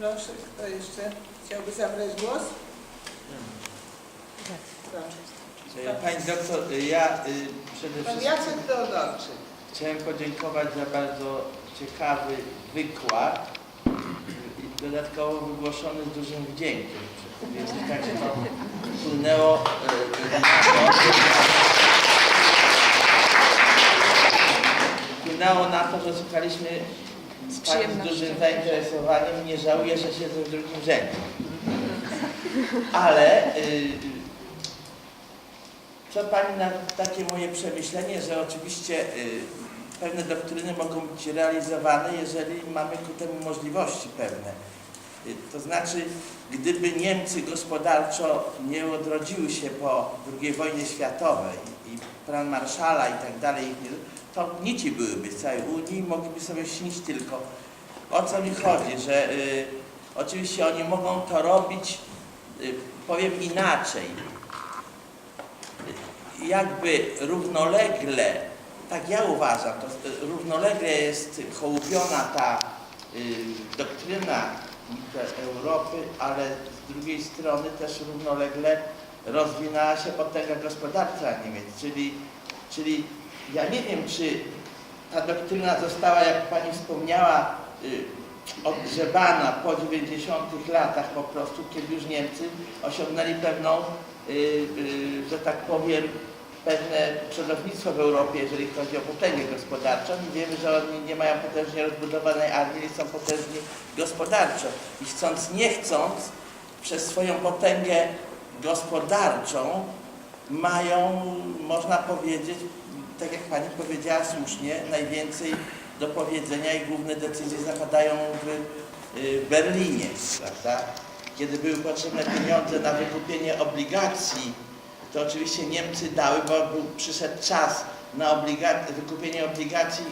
Proszę, kto jeszcze chciałby zabrać głos? Proszę. Pani doktor, ja y, przede Pan wszystkim Jacek Teodorczyk. chciałem podziękować za bardzo ciekawy wykład i dodatkowo wygłoszony z dużym wdziękiem. Więc tak to wpłynęło y, na to, wpłynęło na to, że słuchaliśmy z Pani z dużym zainteresowaniem. Nie żałuję, że siedzę w drugim rzędzie. Ale y, co Pani na takie moje przemyślenie, że oczywiście y, pewne doktryny mogą być realizowane, jeżeli mamy ku temu możliwości pewne. To znaczy, gdyby Niemcy gospodarczo nie odrodziły się po II wojnie światowej i plan Marszala i tak dalej, to nici byłyby z całej Unii i mogliby sobie śnić tylko. O co mi chodzi, że y, oczywiście oni mogą to robić, y, powiem inaczej, jakby równolegle, tak ja uważam, to y, równolegle jest hołubiona ta y, doktryna Europy, ale z drugiej strony też równolegle rozwinęła się potęga gospodarcza Niemiec, czyli, czyli ja nie wiem, czy ta doktryna została, jak Pani wspomniała, y, odgrzebana po 90 latach po prostu, kiedy już Niemcy osiągnęli pewną, y, y, że tak powiem, pewne przodownictwo w Europie, jeżeli chodzi o potęgę gospodarczą i wiemy, że oni nie mają potężnie rozbudowanej armii, są potężni gospodarczo i chcąc, nie chcąc, przez swoją potęgę gospodarczą mają, można powiedzieć, tak jak Pani powiedziała słusznie, najwięcej do powiedzenia i główne decyzje zapadają w y, Berlinie, prawda? Kiedy były potrzebne pieniądze na wykupienie obligacji, to oczywiście Niemcy dały, bo był, przyszedł czas na wykupienie obligacji,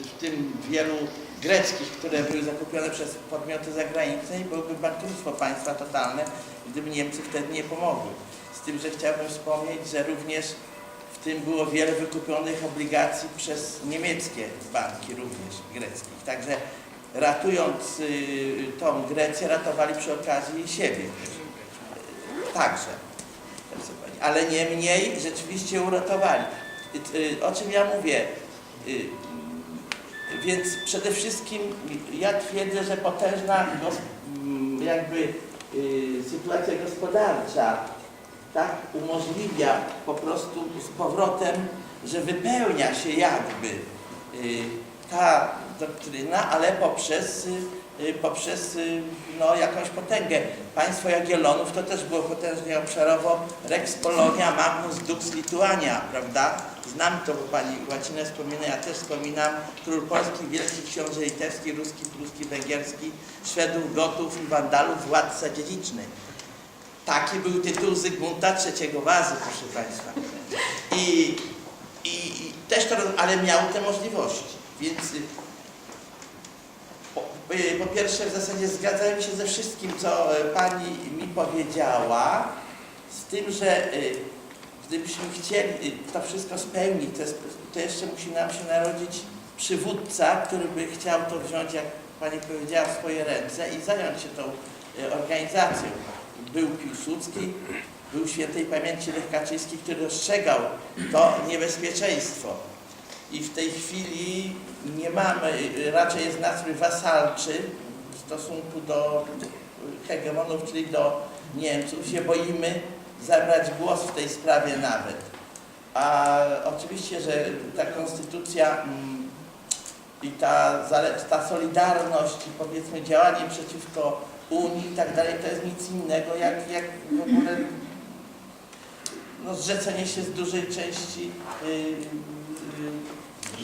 w, tym wielu greckich, które były zakupione przez podmioty zagraniczne i byłoby bankructwo państwa totalne, gdyby Niemcy wtedy nie pomogły. Z tym, że chciałbym wspomnieć, że również w tym było wiele wykupionych obligacji przez niemieckie banki, również greckich. Także ratując y, tą Grecję, ratowali przy okazji siebie. Także. Ale niemniej rzeczywiście uratowali. Y, O czym ja mówię? Y, Więc przede wszystkim ja twierdzę, że potężna gos- m, jakby y, sytuacja gospodarcza tak umożliwia po prostu z powrotem, że wypełnia się jakby ta doktryna, ale poprzez, poprzez y, no, jakąś potęgę. Państwo Jagiellonów to też było potężnie obszarowo Rex Polonia, Magnus Dux Lituania, prawda? Znam to, bo pani Łacinę wspomina, ja też wspominam. Król Polski, Wielki Książę Litewski, Ruski, Pruski, Węgierski, Szwedów, Gotów i Wandalów, władca dziedziczny. Taki był tytuł Zygmunta III Wazy, proszę Państwa. I, i, i też to, ale miał te możliwości. Więc y, po, y, po pierwsze w zasadzie zgadzałem się ze wszystkim, co y, Pani mi powiedziała, z tym, że y, gdybyśmy chcieli to wszystko spełnić, to, jeszcze musi nam się narodzić przywódca, który by chciał to wziąć, jak Pani powiedziała, w swoje ręce i zająć się tą organizacją. Był Piłsudski, był świętej pamięci Lech Kaczyński, który dostrzegał to niebezpieczeństwo. I w tej chwili nie mamy, raczej jest nastrój wasalczy w stosunku do hegemonów, czyli do Niemców. Się boimy zabrać głos w tej sprawie nawet. A oczywiście, że ta konstytucja mm, i ta, ta solidarność i powiedzmy działanie przeciwko Unii i tak dalej, to jest nic innego jak, jak w ogóle no, zrzeczenie się z dużej części y, y,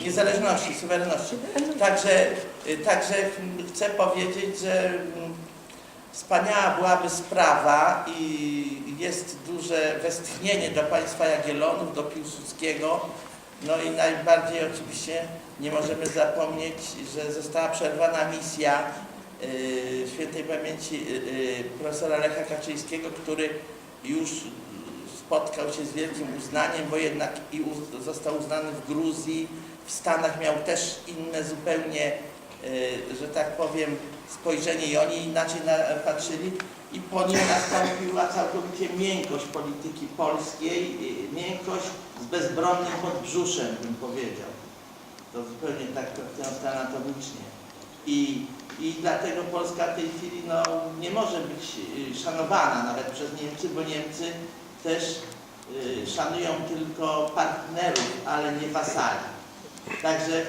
niezależności, suwerenności. Także, y, także chcę powiedzieć, że mm, wspaniała byłaby sprawa i jest duże westchnienie do państwa Jagiellonów, do Piłsudskiego. No i najbardziej oczywiście nie możemy zapomnieć, że została przerwana misja y, świętej pamięci y, y, profesora Lecha Kaczyńskiego, który już spotkał się z wielkim uznaniem, bo jednak i uz- został uznany w Gruzji, w Stanach miał też inne zupełnie y, że tak powiem, spojrzenie i oni inaczej na, patrzyli i po nim nastąpiła całkowicie miękkość polityki polskiej, y, miękkość z bezbronnym podbrzuszem, bym powiedział. To zupełnie tak traktując anatomicznie. I, I dlatego Polska w tej chwili no, nie może być y, szanowana nawet przez Niemcy, bo Niemcy też y, szanują tylko partnerów, ale nie wasali. Także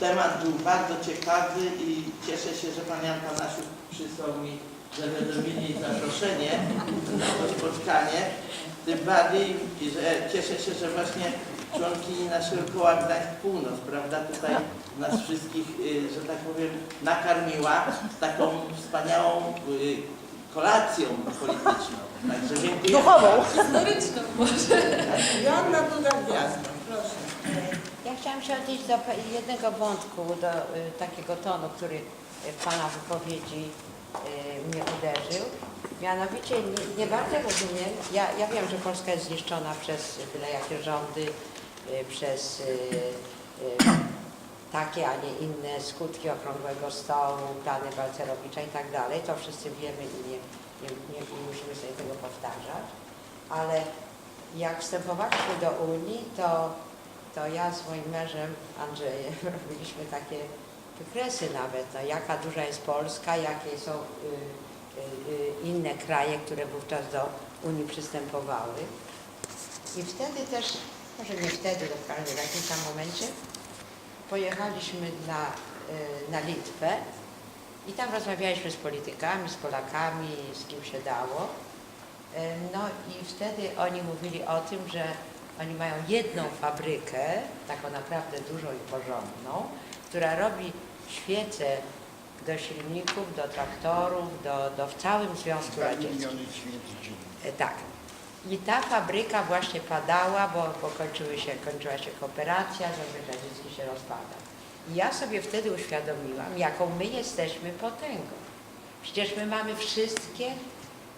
temat był bardzo ciekawy i cieszę się, że Pan Jan Panasiuk przysłał mi zawiadomienie i zaproszenie na to spotkanie. Tym bardziej, że cieszę się, że właśnie członkini naszego koła Gdańsk Północ, prawda, tutaj nas wszystkich, y, że tak powiem, nakarmiła taką wspaniałą y, kolacją polityczną. Także dziękuję. Duchową. Historyczną może. Joanna Duda Gwiazda, proszę. Ja chciałam się odnieść do jednego wątku, do y, takiego tonu, który y, w Pana wypowiedzi y, mnie uderzył. Mianowicie nie, nie bardzo rozumiem, ja, ja wiem, że Polska jest zniszczona przez byle jakie rządy, y, przez y, y, takie, a nie inne skutki okrągłego stołu, plany Balcerowicza i tak dalej. To wszyscy wiemy i nie, nie, nie, musimy sobie tego powtarzać. Ale jak wstępowaliśmy do Unii, to to ja z moim mężem Andrzejem robiliśmy takie wykresy nawet, no, jaka duża jest Polska, jakie są y, y, y, inne kraje, które wówczas do Unii przystępowały. I wtedy też, może nie wtedy, to w każdym w jakimś tam momencie, pojechaliśmy na, y, na Litwę i tam rozmawialiśmy z politykami, z Polakami, z kim się dało. Y, No i wtedy oni mówili o tym, że oni mają jedną fabrykę, taką naprawdę dużą i porządną, która robi świece do silników, do traktorów, do, do w całym Związku Radzieckim. E, Tak. I ta fabryka właśnie padała, bo, bo kończyły się, kończyła się kooperacja, Związek Radziecki się rozpada. Ja sobie wtedy uświadomiłam, jaką my jesteśmy potęgą. Przecież my mamy wszystkie,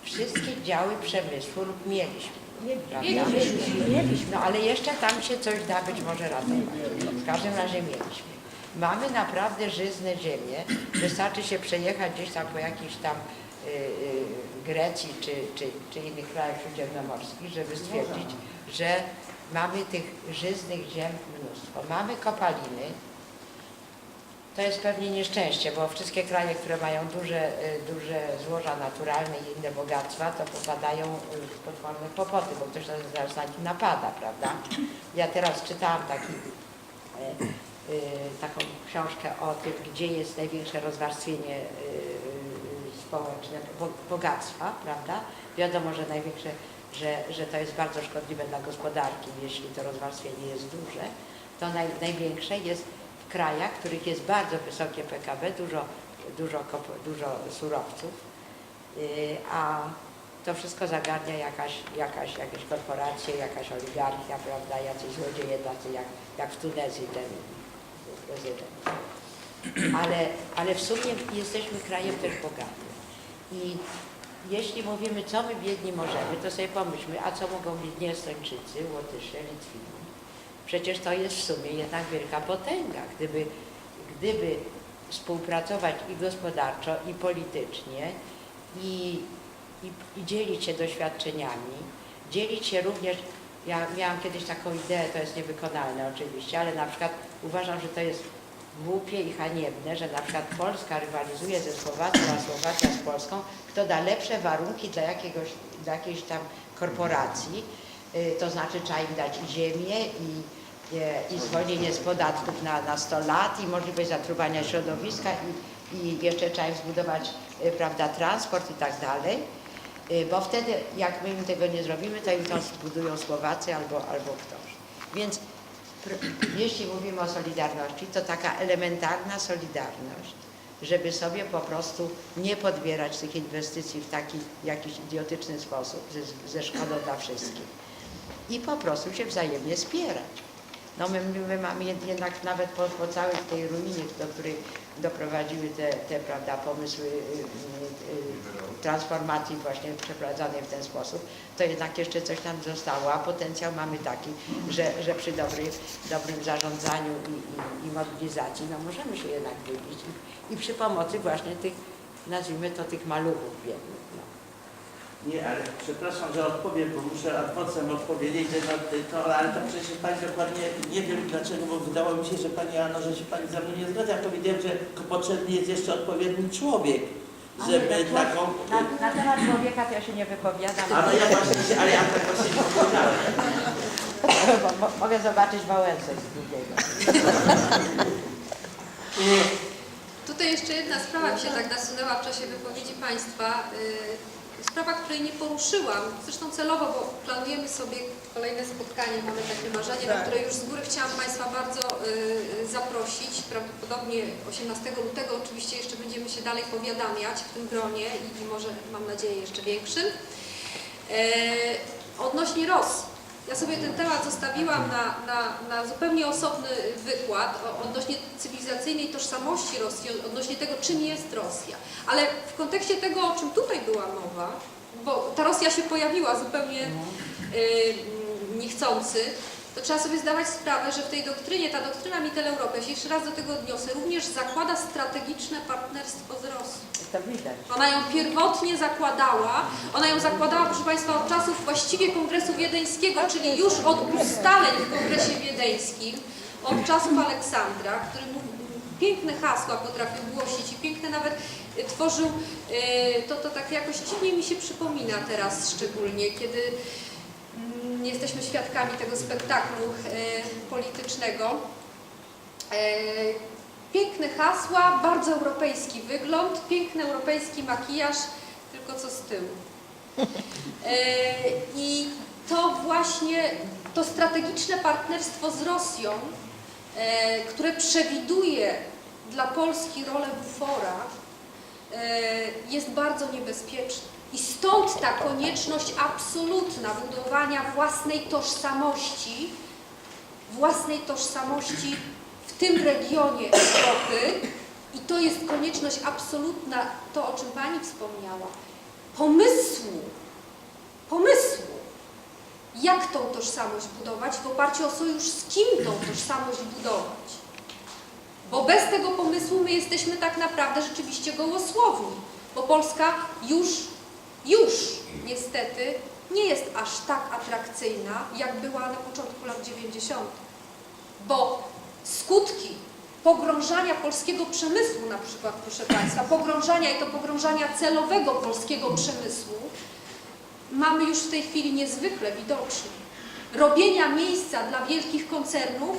wszystkie działy przemysłu lub mieliśmy. Prawda? Mieliśmy. No ale jeszcze tam się coś da być może ratować. W każdym razie mieliśmy. Mamy naprawdę żyzne ziemię. Wystarczy się przejechać gdzieś tam po jakichś tam y, y, Grecji czy, czy, czy innych krajach śródziemnomorskich, żeby stwierdzić, że mamy tych żyznych ziem mnóstwo. Mamy kopaliny. To jest pewnie nieszczęście, bo wszystkie kraje, które mają duże, y, duże złoża naturalne i inne bogactwa, to popadają y, w potworne kłopoty, bo ktoś nas na nich napada, prawda? Ja teraz czytałam taki, y, y, taką książkę o tym, gdzie jest największe rozwarstwienie y, y, społeczne, bo- bogactwa, prawda? Wiadomo, że największe, że, że to jest bardzo szkodliwe dla gospodarki, jeśli to rozwarstwienie jest duże. To naj, największe jest krajach, w których jest bardzo wysokie PKB, dużo, dużo, dużo surowców, y, a to wszystko zagarnia jakaś, jakaś, jakieś korporacje, jakaś oligarchia, prawda, jacyś złodzieje tacy jak, jak w Tunezji ten prezydent. Ale, ale w sumie jesteśmy krajem też bogatym. I jeśli mówimy, co my biedni możemy, to sobie pomyślmy, a co mogą biedni Estończycy, Łotysze, Litwini. Przecież to jest w sumie jednak wielka potęga. Gdyby, gdyby współpracować i gospodarczo, i politycznie, i, i, i dzielić się doświadczeniami, dzielić się również, ja miałam kiedyś taką ideę, to jest niewykonalne oczywiście, ale na przykład uważam, że to jest głupie i haniebne, że na przykład Polska rywalizuje ze Słowacją, a Słowacja z Polską, kto da lepsze warunki dla, jakiegoś, dla jakiejś tam korporacji, to znaczy trzeba im dać ziemię i, i, i zwolnienie z podatków na, na 100 lat i możliwość zatruwania środowiska i, i jeszcze trzeba im zbudować y, prawda, transport i tak dalej. Y, Bo wtedy, jak my im tego nie zrobimy, to im to zbudują Słowacy albo, albo ktoś. Więc jeśli mówimy o solidarności, to taka elementarna solidarność, żeby sobie po prostu nie podbierać tych inwestycji w taki jakiś idiotyczny sposób, ze, ze szkodą dla wszystkich. I po prostu się wzajemnie wspierać. No my, my mamy jed- jednak nawet po, po całej tej ruinie, do której doprowadziły te, te prawda, pomysły y, y, y, transformacji właśnie przeprowadzanej w ten sposób, to jednak jeszcze coś tam zostało, a potencjał mamy taki, że, że przy dobrej, dobrym zarządzaniu i, i, i mobilizacji no możemy się jednak wybić i, i przy pomocy właśnie tych, nazwijmy to tych maluchów biednych. Nie, ale przepraszam, że odpowiem, bo muszę ad vocem odpowiedzieć, że no, to, ale to przecież Pani dokładnie nie wiem dlaczego, bo wydawało mi się, że Pani Anno, że się Pani ze mną nie zgadza. Powiedziałem, że potrzebny jest jeszcze odpowiedni człowiek, żeby na, taką... na, na temat człowieka to ja się nie wypowiadam. Ale ja właśnie, się- ale ja tak właśnie nie powiedziałem. Bo, mo, mogę zobaczyć Wałęsę z drugiego. Tutaj jeszcze jedna sprawa mi się tak nasunęła w czasie wypowiedzi Państwa. Y, Sprawa, której nie poruszyłam, zresztą celowo, bo planujemy sobie kolejne spotkanie, mamy takie marzenie, na Tak. które już z góry chciałam Państwa bardzo y, zaprosić. Prawdopodobnie 18 lutego oczywiście jeszcze będziemy się dalej powiadamiać w tym gronie i, może, mam nadzieję, jeszcze większym. E, odnośnie Rosji. Ja sobie ten temat zostawiłam na, na, na zupełnie osobny wykład o, odnośnie cywilizacyjnej tożsamości Rosji, odnośnie tego, czym jest Rosja. Ale w kontekście tego, o czym tutaj była mowa, bo ta Rosja się pojawiła zupełnie y, niechcący, to trzeba sobie zdawać sprawę, że w tej doktrynie, ta doktryna Mitteleuropy, ja się jeszcze raz do tego odniosę, również zakłada strategiczne partnerstwo z Rosją. To widać. Ona ją pierwotnie zakładała, ona ją zakładała, proszę Państwa, od czasów właściwie Kongresu Wiedeńskiego, czyli już od ustaleń w Kongresie Wiedeńskim, od czasów Aleksandra, który piękne hasła potrafił głosić i piękne nawet y, tworzył, y, to, to tak jakoś dziwnie mi się przypomina teraz szczególnie, kiedy mm, jesteśmy świadkami tego spektaklu y, politycznego. E, Piękne hasła, bardzo europejski wygląd, piękny europejski makijaż, tylko co z tyłu. E, I to właśnie to strategiczne partnerstwo z Rosją, e, które przewiduje dla Polski rolę bufora, e, jest bardzo niebezpieczne. I stąd ta konieczność absolutna budowania własnej tożsamości, własnej tożsamości w tym regionie Europy i to jest konieczność absolutna, to o czym Pani wspomniała, pomysłu, pomysłu, jak tą tożsamość budować, w oparciu o sojusz z kim tą tożsamość budować. Bo bez tego pomysłu my jesteśmy tak naprawdę rzeczywiście gołosłowni, bo Polska już, już niestety nie jest aż tak atrakcyjna, jak była na początku lat 90. Bo skutki pogrążania polskiego przemysłu na przykład, proszę Państwa, pogrążania i to pogrążania celowego polskiego przemysłu mamy już w tej chwili niezwykle widoczne. Robienia miejsca dla wielkich koncernów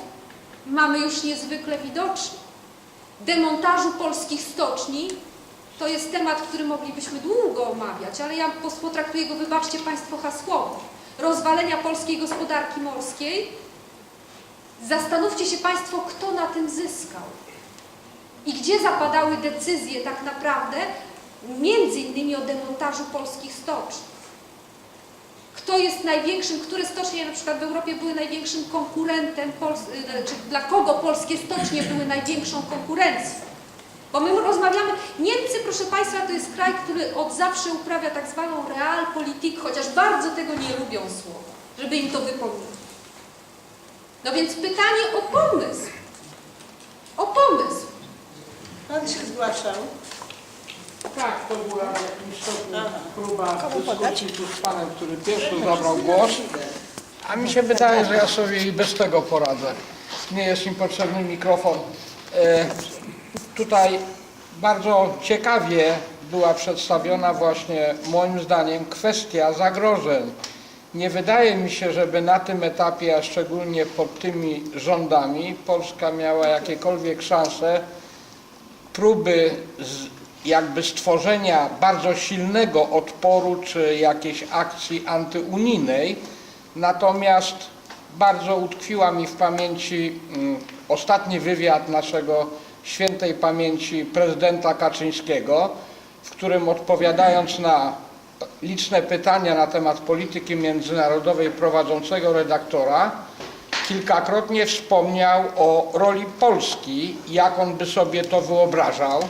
mamy już niezwykle widoczne. Demontażu polskich stoczni to jest temat, który moglibyśmy długo omawiać, ale ja potraktuję go, wybaczcie Państwo, hasłowo. Rozwalenia polskiej gospodarki morskiej Zastanówcie się Państwo, kto na tym zyskał i gdzie zapadały decyzje tak naprawdę, między innymi o demontażu polskich stoczni. Kto jest największym, które stocznie na przykład w Europie były największym konkurentem, y, czy dla kogo polskie stocznie były największą konkurencją? Bo my rozmawiamy, Niemcy, proszę Państwa, to jest kraj, który od zawsze uprawia tak zwaną realpolitik, chociaż bardzo tego nie lubią słowa, żeby im to wypominać. No więc pytanie o pomysł. O pomysł. Pan się zgłaszał. Tak, to była w jakimś stopniu próba dyskusji tu z panem, który pierwszy zabrał głos. A mi się wydaje, że ja sobie i bez tego poradzę. Nie jest mi potrzebny mikrofon. E, tutaj bardzo ciekawie była przedstawiona właśnie moim zdaniem kwestia zagrożeń. Nie wydaje mi się, żeby na tym etapie, a szczególnie pod tymi rządami, Polska miała jakiekolwiek szanse próby jakby stworzenia bardzo silnego odporu czy jakiejś akcji antyunijnej. Natomiast bardzo utkwiła mi w pamięci mm, ostatni wywiad naszego świętej pamięci prezydenta Kaczyńskiego, w którym odpowiadając na liczne pytania na temat polityki międzynarodowej prowadzącego redaktora, kilkakrotnie wspomniał o roli Polski, jak on by sobie to wyobrażał.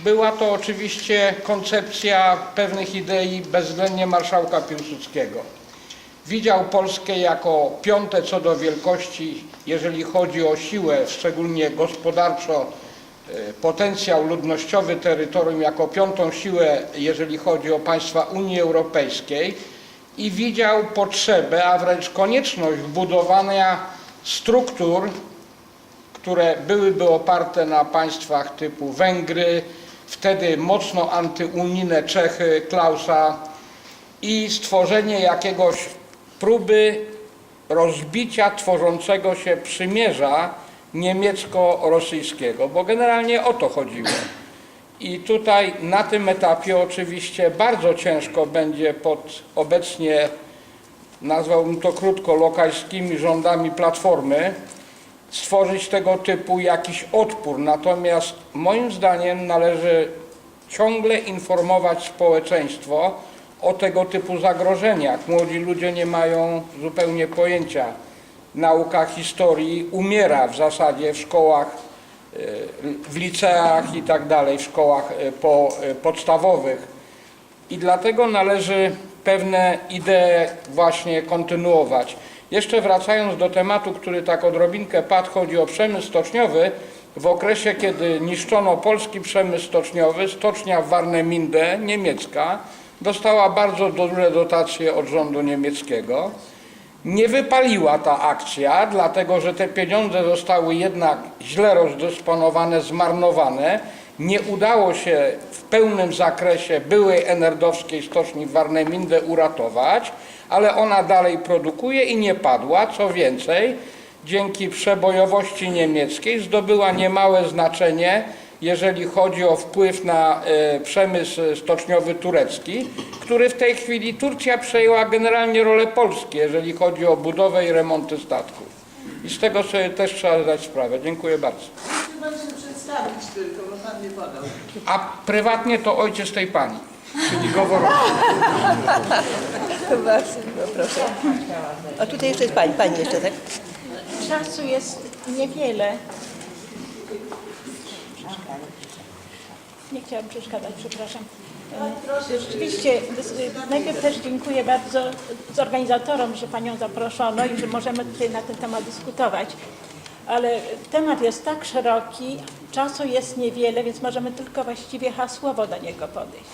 Była to oczywiście koncepcja pewnych idei bezwzględnie marszałka Piłsudskiego. Widział Polskę jako piąte co do wielkości, jeżeli chodzi o siłę, szczególnie gospodarczo, potencjał ludnościowy terytorium, jako piątą siłę, jeżeli chodzi o państwa Unii Europejskiej i widział potrzebę, a wręcz konieczność budowania struktur, które byłyby oparte na państwach typu Węgry, wtedy mocno antyunijne Czechy Klausa i stworzenie jakiegoś próby rozbicia tworzącego się przymierza niemiecko-rosyjskiego, bo generalnie o to chodziło. I tutaj na tym etapie oczywiście bardzo ciężko będzie pod obecnie, nazwałbym to krótko, lokajskimi rządami Platformy, stworzyć tego typu jakiś odpór. Natomiast moim zdaniem należy ciągle informować społeczeństwo o tego typu zagrożeniach. Młodzi ludzie nie mają zupełnie pojęcia. Nauka historii umiera w zasadzie w szkołach, e, w liceach i tak dalej, w szkołach e, po, e, podstawowych. I dlatego należy pewne idee właśnie kontynuować. Jeszcze wracając do tematu, który tak odrobinkę padł, chodzi o przemysł stoczniowy. W okresie, kiedy niszczono polski przemysł stoczniowy, stocznia w Warneminde, niemiecka, dostała bardzo duże dotacje od rządu niemieckiego. Nie wypaliła ta akcja, dlatego że te pieniądze zostały jednak źle rozdysponowane, zmarnowane. Nie udało się w pełnym zakresie byłej enerdowskiej stoczni w Warneminde uratować, ale ona dalej produkuje i nie padła. Co więcej, dzięki przebojowości niemieckiej zdobyła niemałe znaczenie, jeżeli chodzi o wpływ na e, przemysł stoczniowy turecki, który w tej chwili Turcja przejęła generalnie rolę Polski, jeżeli chodzi o budowę i remonty statków. I z tego sobie też trzeba zdać sprawę. Dziękuję bardzo. Pan się przedstawić tylko, bo pan nie podał. A prywatnie to ojciec tej pani, czyli Goworowa. Bardzo, no proszę. A tutaj jeszcze jest pani, pani jeszcze, tak? Czasu jest niewiele. Nie chciałam przeszkadzać, przepraszam. Rzeczywiście, dys- najpierw też dziękuję bardzo zorganizatorom, że Panią zaproszono i że możemy tutaj na ten temat dyskutować. Ale temat jest tak szeroki, czasu jest niewiele, więc możemy tylko właściwie hasłowo do niego podejść.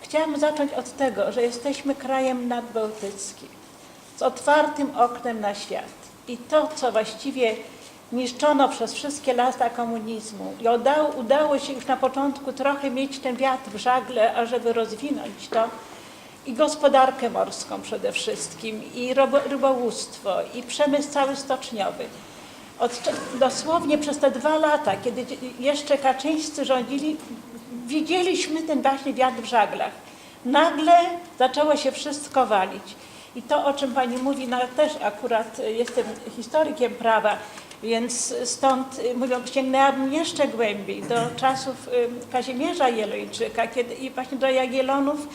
Chciałam zacząć od tego, że jesteśmy krajem nadbałtyckim z otwartym oknem na świat. I to, co właściwie niszczono przez wszystkie lata komunizmu i udało, udało się już na początku trochę mieć ten wiatr w żagle, ażeby rozwinąć to i gospodarkę morską przede wszystkim, i rybołówstwo, i przemysł cały stoczniowy. Od, dosłownie przez te dwa lata, kiedy jeszcze Kaczyńscy rządzili, widzieliśmy ten właśnie wiatr w żaglach. Nagle zaczęło się wszystko walić. I to, o czym Pani mówi, no też akurat jestem historykiem prawa, więc stąd y, mówią, sięgnęłabym jeszcze głębiej do czasów y, Kazimierza Jelończyka kiedy, i właśnie do Jagiellonów,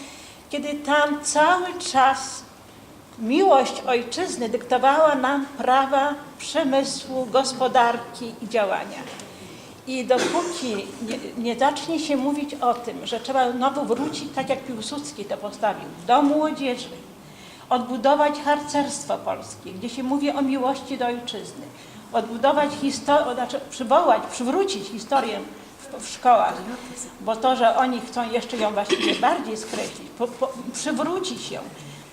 kiedy tam cały czas miłość ojczyzny dyktowała nam prawa przemysłu, gospodarki i działania. I dopóki nie, nie zacznie się mówić o tym, że trzeba znowu wrócić, tak jak Piłsudski to postawił, do młodzieży, odbudować harcerstwo polskie, gdzie się mówi o miłości do ojczyzny, odbudować historię, znaczy przywołać, przywrócić historię w, w szkołach, bo to, że oni chcą jeszcze ją właściwie bardziej skreślić, po, po, przywrócić ją,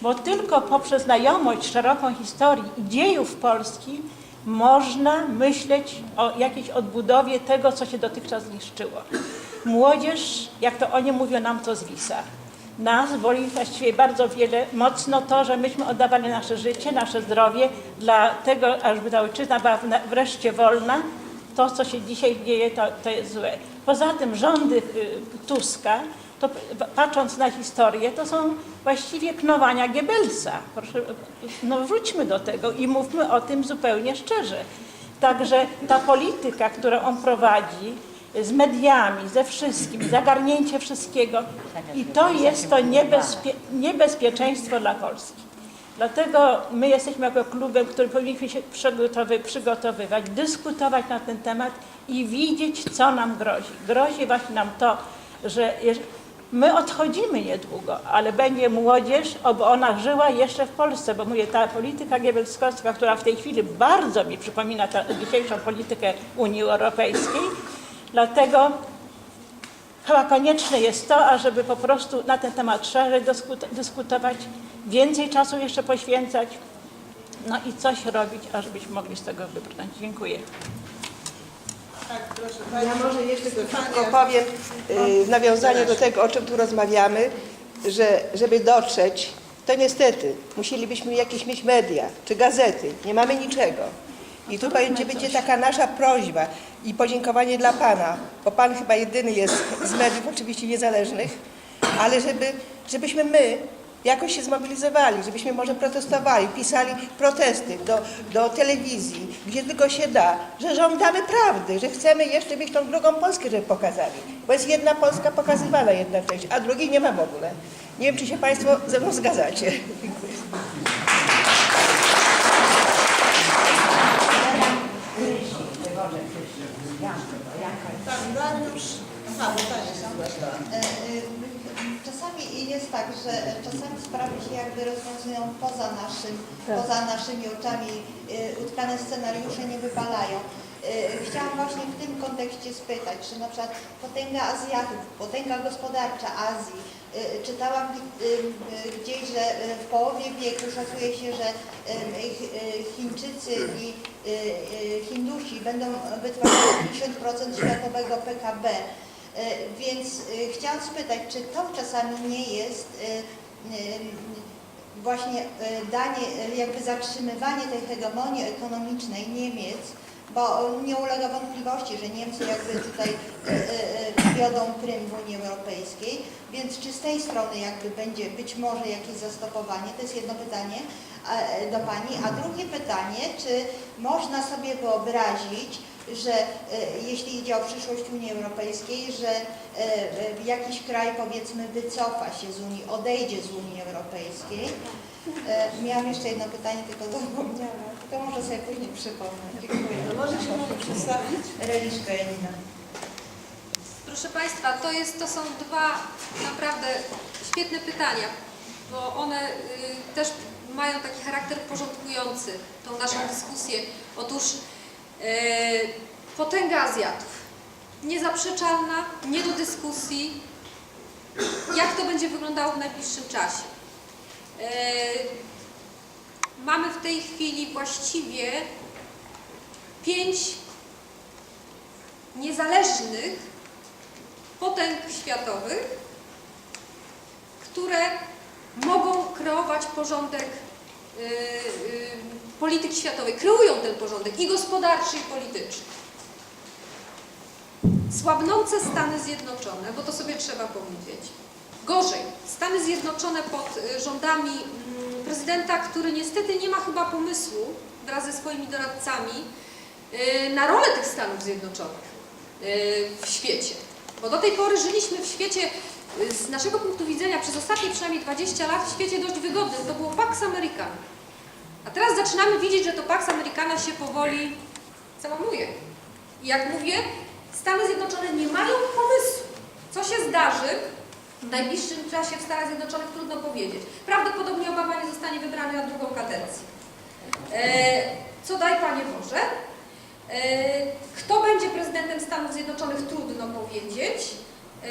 bo tylko poprzez znajomość szeroką historii i dziejów Polski można myśleć o jakiejś odbudowie tego, co się dotychczas zniszczyło. Młodzież, jak to oni mówią, nam to zwisa. Nas boli właściwie bardzo wiele, mocno to, że myśmy oddawali nasze życie, nasze zdrowie dla tego, ażeby ta ojczyzna była wreszcie wolna. To, co się dzisiaj dzieje, to, to jest złe. Poza tym rządy y, Tuska, to patrząc na historię, to są właściwie knowania Goebbelsa. Proszę, no wróćmy do tego i mówmy o tym zupełnie szczerze. Także ta polityka, którą on prowadzi, z mediami, ze wszystkim, zagarnięcie wszystkiego i to jest to niebezpie, niebezpieczeństwo dla Polski. Dlatego my jesteśmy jako klubem, który powinniśmy się przygotowy, przygotowywać, dyskutować na ten temat i widzieć, co nam grozi. Grozi właśnie nam to, że my odchodzimy niedługo, ale będzie młodzież, oby ona żyła jeszcze w Polsce, bo mówię, ta polityka giebelskowska, która w tej chwili bardzo mi przypomina dzisiejszą politykę Unii Europejskiej, dlatego Chyba konieczne jest to, ażeby po prostu na ten temat szerzej dyskuto- dyskutować, więcej czasu jeszcze poświęcać, no i coś robić, ażebyśmy mogli z tego wybrnąć. Dziękuję. Tak, proszę Pani. Ja może jeszcze krótko powiem y, w nawiązaniu do tego, o czym tu rozmawiamy, że żeby dotrzeć, to niestety musielibyśmy jakieś mieć media czy gazety. Nie mamy niczego. I tu będzie, będzie taka nasza prośba i podziękowanie dla Pana, bo Pan chyba jedyny jest z mediów oczywiście niezależnych, ale żeby, żebyśmy my jakoś się zmobilizowali, żebyśmy może protestowali, pisali protesty do, do telewizji, gdzie tylko się da, że żądamy prawdy, że chcemy jeszcze mieć tą drugą Polskę, żeby pokazali. Bo jest jedna Polska pokazywana, jedna część, a drugiej nie ma w ogóle. Nie wiem, czy się Państwo ze mną zgadzacie. Dziękuję. Tak, Dariusz. Aha, bo się zgłaszała. E, e, Czasami jest tak, że czasami sprawy się jakby rozwiązują poza, naszym, poza naszymi oczami, e, utkane scenariusze nie wypalają. E, Chciałam właśnie w tym kontekście spytać, czy na przykład potęga Azjatów, potęga gospodarcza Azji, czytałam e, e, gdzieś, że w połowie wieku szacuje się, że Ch- Chińczycy i Hindusi będą wytwarzać 50% światowego PKB. Więc chciałam spytać, czy to czasami nie jest właśnie danie, jakby zatrzymywanie tej hegemonii ekonomicznej Niemiec, bo nie ulega wątpliwości, że Niemcy jakby tutaj e, e, e, wiodą prym w Unii Europejskiej, więc czy z tej strony jakby będzie być może jakieś zastopowanie, to jest jedno pytanie do Pani, a drugie pytanie, czy można sobie wyobrazić, że jeśli idzie o przyszłość Unii Europejskiej, że jakiś kraj powiedzmy wycofa się z Unii, odejdzie z Unii Europejskiej. Miałam jeszcze jedno pytanie, tylko zapomniałam. To może sobie później przypomnę. Dziękuję. No może się Pani przedstawić? Reliszka Janina. Proszę Państwa, to, jest, to są dwa naprawdę świetne pytania, bo one y, też mają taki charakter porządkujący tą naszą dyskusję. Otóż y, potęga Azjatów, niezaprzeczalna, nie do dyskusji, jak to będzie wyglądało w najbliższym czasie. Y, mamy w tej chwili właściwie pięć niezależnych potęg światowych, które mogą kreować porządek y, y, polityki światowej, kreują ten porządek i gospodarczy, i polityczny. Słabnące Stany Zjednoczone, bo to sobie trzeba powiedzieć. Gorzej, Stany Zjednoczone pod y, rządami mm, prezydenta, który niestety nie ma chyba pomysłu wraz ze swoimi doradcami y, na rolę tych Stanów Zjednoczonych y, w świecie. Bo do tej pory żyliśmy w świecie, y, z naszego punktu widzenia, przez ostatnie przynajmniej 20 lat w świecie dość wygodnym. To było Pax Americana. A teraz zaczynamy widzieć, że to Pax Americana się powoli załamuje. I jak mówię, Stany Zjednoczone nie mają pomysłu, co się zdarzy w najbliższym czasie w Stanach Zjednoczonych, trudno powiedzieć. Prawdopodobnie Obama nie zostanie wybrany na drugą kadencję. E, daj Panie Boże. E, Kto będzie prezydentem Stanów Zjednoczonych, trudno powiedzieć. E,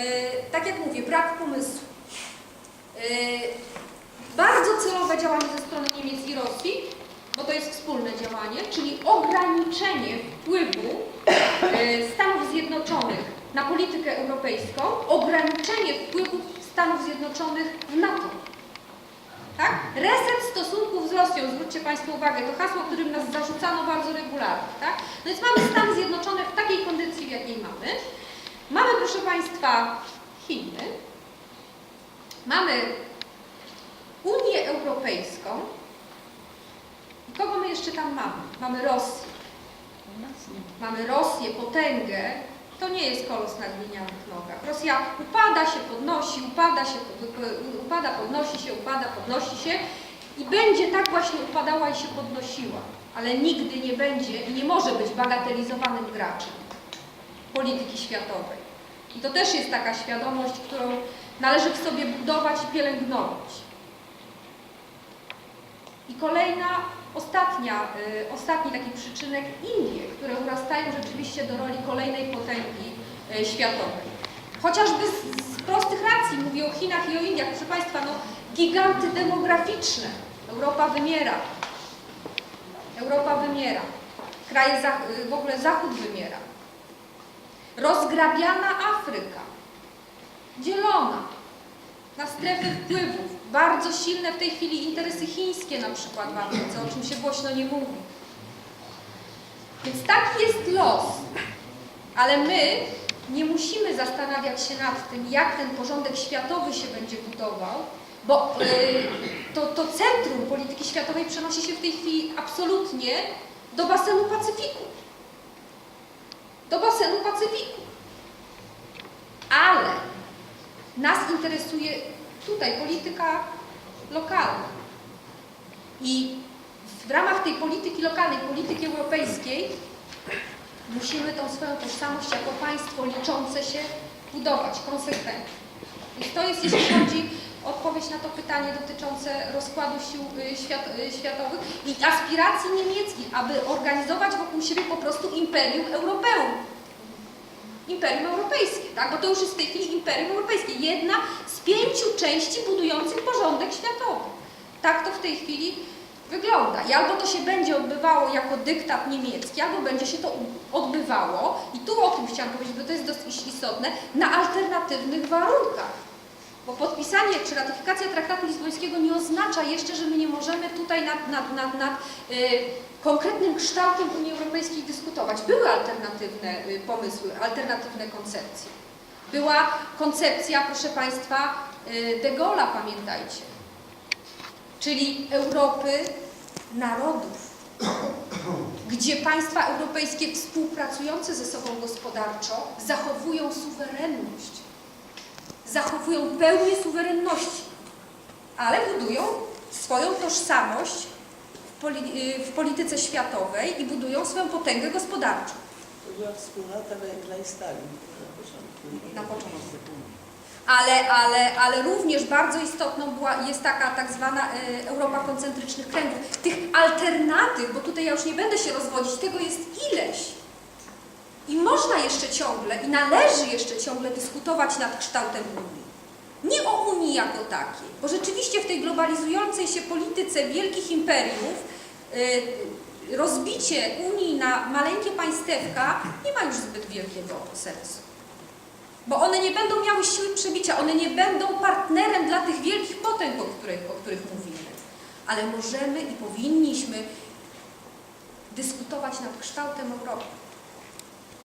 Tak jak mówię, brak pomysłu. E, Bardzo celowe działanie ze strony Niemiec i Rosji, bo to jest wspólne działanie, czyli ograniczenie wpływu Stanów Zjednoczonych na politykę europejską, ograniczenie wpływu Stanów Zjednoczonych w NATO. Tak? Reset stosunków z Rosją, zwróćcie Państwo uwagę, to hasło, którym nas zarzucano bardzo regularnie. Tak? No więc mamy Stany Zjednoczone w takiej kondycji, w jakiej mamy. Mamy, proszę Państwa, Chiny. Mamy Unię Europejską. I kogo my jeszcze tam mamy? Mamy Rosję. Mamy Rosję, potęgę. To nie jest kolos na glinianych nogach. Rosja upada się, podnosi, upada się, upada, podnosi się, upada, podnosi się. I będzie tak właśnie upadała i się podnosiła, ale nigdy nie będzie i nie może być bagatelizowanym graczem polityki światowej. I to też jest taka świadomość, którą należy w sobie budować i pielęgnować. I kolejna, ostatnia, y, ostatni taki przyczynek Indie, które urastają rzeczywiście do roli kolejnej potęgi y, światowej. Chociażby z, z prostych racji, mówię o Chinach i o Indiach, proszę Państwa, no giganty demograficzne. Europa wymiera. Europa wymiera. Kraje, za, y, w ogóle Zachód wymiera. Rozgrabiana Afryka. Dzielona na strefy wpływów. Bardzo silne w tej chwili interesy chińskie na przykład w Afryce, o czym się głośno nie mówi. Więc taki jest los. Ale my nie musimy zastanawiać się nad tym, jak ten porządek światowy się będzie budował, bo y, to, to centrum polityki światowej przenosi się w tej chwili absolutnie do basenu Pacyfiku. Do basenu Pacyfiku. Ale nas interesuje tutaj polityka lokalna. I w ramach tej polityki lokalnej, polityki europejskiej, musimy tą swoją tożsamość jako państwo liczące się budować konsekwentnie. Więc to jest, jeśli chodzi odpowiedź na to pytanie dotyczące rozkładu sił y, świat, y, światowych i aspiracji niemieckich, aby organizować wokół siebie po prostu imperium europeum. Imperium Europejskie, tak? Bo to już jest w tej chwili Imperium Europejskie. Jedna z pięciu części budujących porządek światowy. Tak to w tej chwili wygląda. I albo to się będzie odbywało jako dyktat niemiecki, albo będzie się to odbywało, i tu o tym chciałam powiedzieć, bo to jest dosyć istotne, na alternatywnych warunkach. Bo podpisanie czy ratyfikacja traktatu lizbońskiego nie oznacza jeszcze, że my nie możemy tutaj nad, nad, nad, nad y, konkretnym kształtem Unii Europejskiej dyskutować. Były alternatywne y, pomysły, alternatywne koncepcje. Była koncepcja, proszę Państwa, y, de Gaulle'a, pamiętajcie, czyli Europy narodów, gdzie państwa europejskie współpracujące ze sobą gospodarczo zachowują suwerenność, zachowują pełnię suwerenności, ale budują swoją tożsamość w, poli- w polityce światowej i budują swoją potęgę gospodarczą. To była wspólnota węgla i na początku. Na początku. Ale, ale, ale również bardzo istotną była, jest taka tak zwana y, Europa koncentrycznych kręgów. Tych alternatyw, bo tutaj ja już nie będę się rozwodzić, tego jest ileś. I można jeszcze ciągle, i należy jeszcze ciągle dyskutować nad kształtem Unii. Nie o Unii jako takiej, bo rzeczywiście w tej globalizującej się polityce wielkich imperiów y, rozbicie Unii na maleńkie państewka nie ma już zbyt wielkiego sensu. Bo one nie będą miały siły przebicia, one nie będą partnerem dla tych wielkich potęg, o których, o których mówimy. Ale możemy i powinniśmy dyskutować nad kształtem Europy.